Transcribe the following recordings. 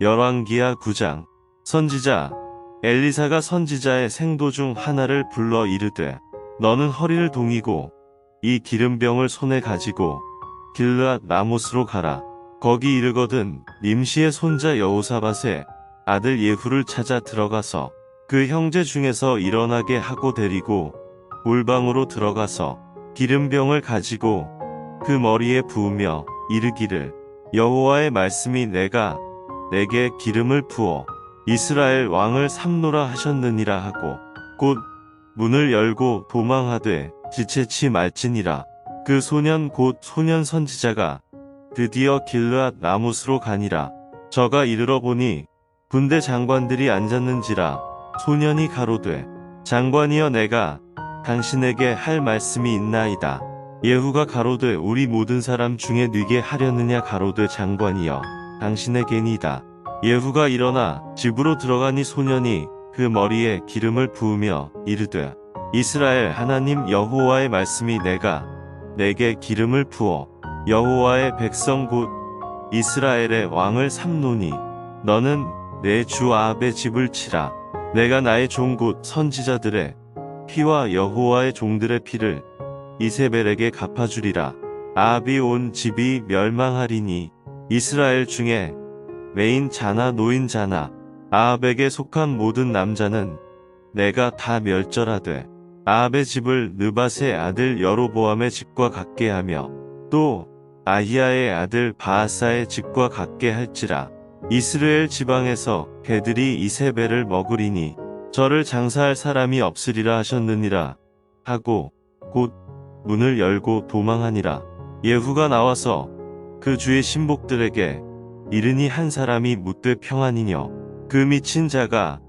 열왕기하 9장 선지자 엘리사가 선지자의 생도 중 하나를 불러 이르되 너는 허리를 동이고 이 기름병을 손에 가지고 길르앗 라못으로 가라. 거기 이르거든 nim시의 손자 여호사밧의 아들 예후를 찾아 들어가서 그 형제 중에서 일어나게 하고 데리고 울방으로 들어가서 기름병을 가지고 그 머리에 부으며 이르기를 여호와의 말씀이 내가 내게 기름을 부어 이스라엘 왕을 삼노라 하셨느니라 하고 곧 문을 열고 도망하되 지체치 말지니라. 그 소년 곧 소년 선지자가 드디어 길르앗 라못으로 가니라. 저가 이르러 보니 군대 장관들이 앉았는지라 소년이 가로되 장관이여 내가 당신에게 할 말씀이 있나이다. 예후가 가로되 우리 모든 사람 중에 뉘게 하려느냐 가로되 장관이여 당신에게니이다 예후가 일어나 집으로 들어가니 소년이 그 머리에 기름을 부으며 이르되 이스라엘 하나님 여호와의 말씀이 내가 내게 기름을 부어 여호와의 백성 곧 이스라엘의 왕을 삼노니 너는 내 주 아합의 집을 치라. 내가 나의 종 곧 선지자들의 피와 여호와의 종들의 피를 이세벨에게 갚아주리라. 아합이 온 집이 멸망하리니 이스라엘 중에 메인 자나 노인 자나 아합에게 속한 모든 남자는 내가 다 멸절하되 아합의 집을 느밧의 아들 여로보암의 집과 같게 하며 또 아히야의 아들 바하사의 집과 같게 할지라. 이스라엘 지방에서 개들이 이세벨을 먹으리니 저를 장사할 사람이 없으리라 하셨느니라 하고 곧 문을 열고 도망하니라. 예후가 나와서 그 주의 신복들에게 이르니 한 사람이 묻되 평안이뇨. 그 미친 자가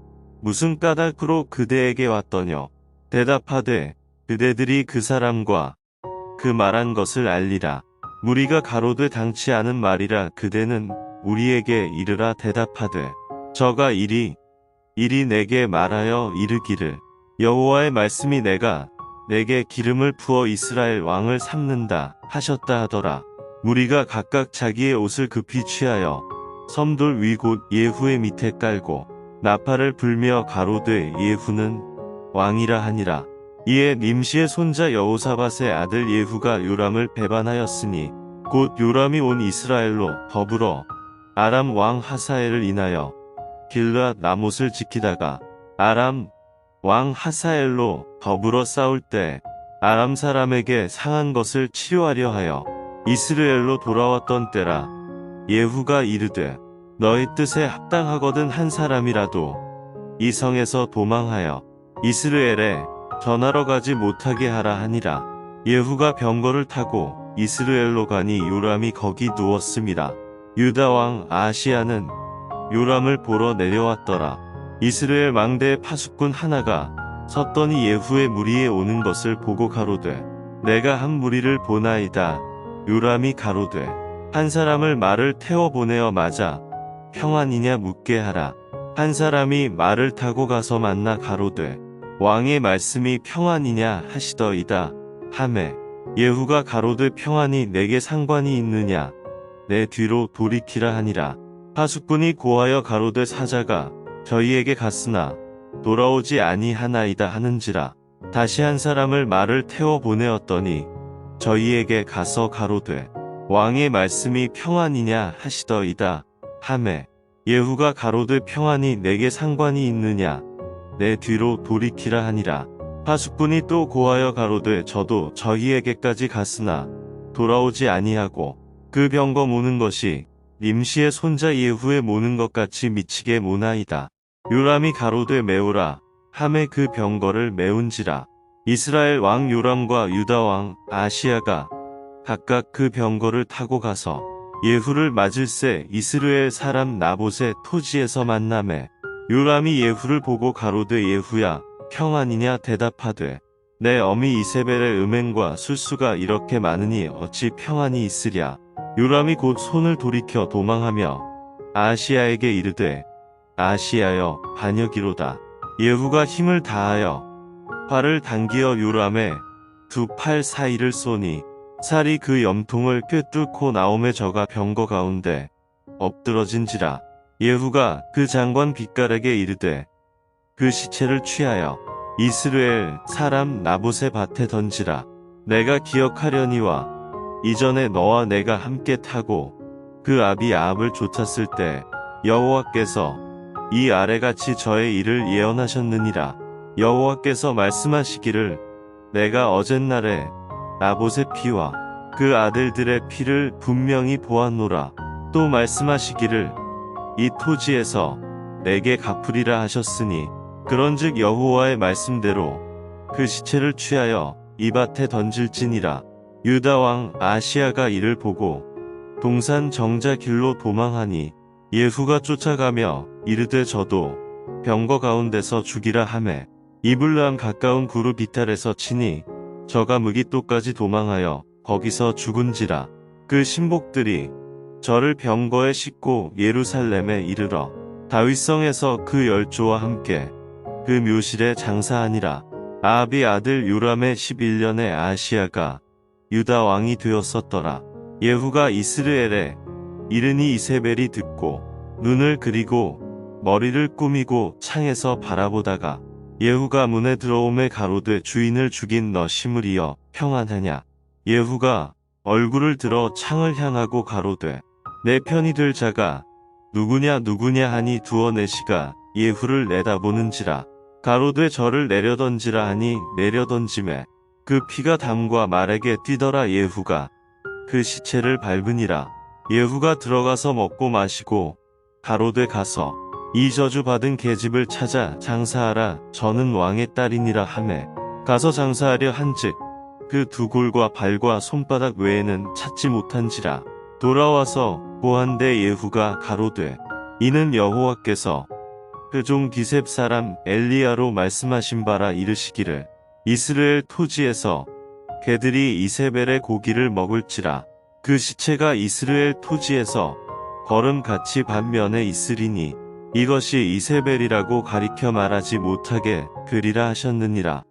무슨 까닭으로 그대에게 왔더뇨? 대답하되 그대들이 그 사람과 그 말한 것을 알리라. 무리가 가로되 당치 않은 말이라 그대는 우리에게 이르라 대답하되 저가 이리 이리 내게 말하여 이르기를. 여호와의 말씀이 내가 내게 기름을 부어 이스라엘 왕을 삼는다 하셨다 하더라 무리가 각각 자기의 옷을 급히 취하여 섬돌 위 곧 예후의 밑에 깔고 나팔을 불며 가로되 예후는 왕이라 하니라. 이에 님시의 손자 여호사밧의 아들 예후가 요람을 배반하였으니 곧 요람이 온 이스라엘로 더불어 아람 왕 하사엘을 인하여 길르앗 라못을 지키다가 아람 왕 하사엘로 더불어 싸울 때 아람 사람에게 상한 것을 치료하려 하여 이스라엘로 돌아왔던 때라 예후가 이르되 너희 뜻에 합당하거든 한 사람이라도 이 성에서 도망하여 이스라엘에 전하러 가지 못하게 하라 하니라 예후가 병거를 타고 이스라엘로 가니 요람이 거기 누웠습니다. 유다 왕 아시아는 요람을 보러 내려왔더라. 이스라엘 망대의 파수꾼 하나가 섰더니 예후의 무리에 오는 것을 보고 가로되 내가 한 무리를 보나이다. 요람이 가로되 한 사람을 말을 태워 보내어 맞아 평안이냐 묻게 하라. 한 사람이 말을 타고 가서 만나 가로되 왕의 말씀이 평안이냐 하시더이다. 하매 예후가 가로되 평안이 내게 상관이 있느냐 내 뒤로 돌이키라 하니라. 파수꾼이 고하여 가로되 사자가 저희에게 갔으나 돌아오지 아니하나이다 하는지라. 다시 한 사람을 말을 태워 보내었더니 저희에게 가서 가로되 왕의 말씀이 평안이냐 하시더이다. 하매 예후가 가로되 평안이 내게 상관이 있느냐 내 뒤로 돌이키라 하니라. 파수꾼이 또 고하여 가로되 저도 저희에게까지 갔으나 돌아오지 아니하고 그 병거 모는 것이 님시의 손자 예후에 모는 것 같이 미치게 모나이다. 요람이 가로되 메우라 함에 그 병거를 메운지라. 이스라엘 왕 요람과 유다 왕 아시아가 각각 그 병거를 타고 가서 예후를 맞을새 이스라엘 사람 나봇의 토지에서 만남에 요람이 예후를 보고 가로되 예후야 평안이냐 대답하되 내 어미 이세벨의 음행과 술수가 이렇게 많으니 어찌 평안이 있으랴? 요람이 곧 손을 돌이켜 도망하며 아시아에게 이르되 아시아여 반역이로다. 예후가 힘을 다하여 활을 당기어 요람의 두 팔 사이를 쏘니 살이 그 염통을 꿰뚫고 나옴에 저가 병거 가운데 엎드러진지라 예후가 그 장관 빛깔에게 이르되 그 시체를 취하여 이스라엘 사람 나봇의 밭에 던지라. 내가 기억하려니와 이전에 너와 내가 함께 타고 그 아비 아합을 쫓았을 때 여호와께서 이 아래같이 저의 일을 예언하셨느니라 여호와께서 말씀하시기를 내가 어젯날에 나봇의 피와 그 아들들의 피를 분명히 보았노라. 또 말씀하시기를 이 토지에서 내게 갚으리라 하셨으니 그런즉 여호와의 말씀대로 그 시체를 취하여 이 밭에 던질지니라. 유다 왕 아시아가 이를 보고 동산 정자 길로 도망하니 예후가 쫓아가며 이르되 저도 병거 가운데서 죽이라 하매 이블람 가까운 구루 비탈에서 치니 저가 무기또까지 도망하여 거기서 죽은지라. 그 신복들이 저를 병거에 싣고 예루살렘에 이르러 다윗성에서 그 열조와 함께 그 묘실에 장사하니라. 아합이 아들 요람의 11년에 아시아가 유다 왕이 되었었더라. 예후가 이스르엘에 이르니 이세벨이 듣고 눈을 그리고 머리를 꾸미고 창에서 바라보다가 예후가 문에 들어오매 가로되 주인을 죽인 너 시므리여 평안하냐? 예후가 얼굴을 들어 창을 향하고 가로되 내 편이 될 자가 누구냐 누구냐 하니 두어 내시가 예후를 내다보는지라. 가로되 저를 내려던지라 하니 내려던짐에 그 피가 담과 말에게 뛰더라 예후가. 그 시체를 밟으니라. 예후가 들어가서 먹고 마시고 가로되 가서 이 저주 받은 계집을 찾아 장사하라. 저는 왕의 딸이니라 하매. 가서 장사하려 한즉 그 두 골과 발과 손바닥 외에는 찾지 못한지라. 돌아와서 보한대 예후가 가로되 이는 여호와께서 그 종 기셉 사람 엘리야로 말씀하신 바라 이르시기를 이스라엘 토지에서 개들이 이세벨의 고기를 먹을지라. 그 시체가 이스라엘 토지에서 걸음같이 반면에 있으리니 이것이 이세벨이라고 가리켜 말하지 못하게 그리라 하셨느니라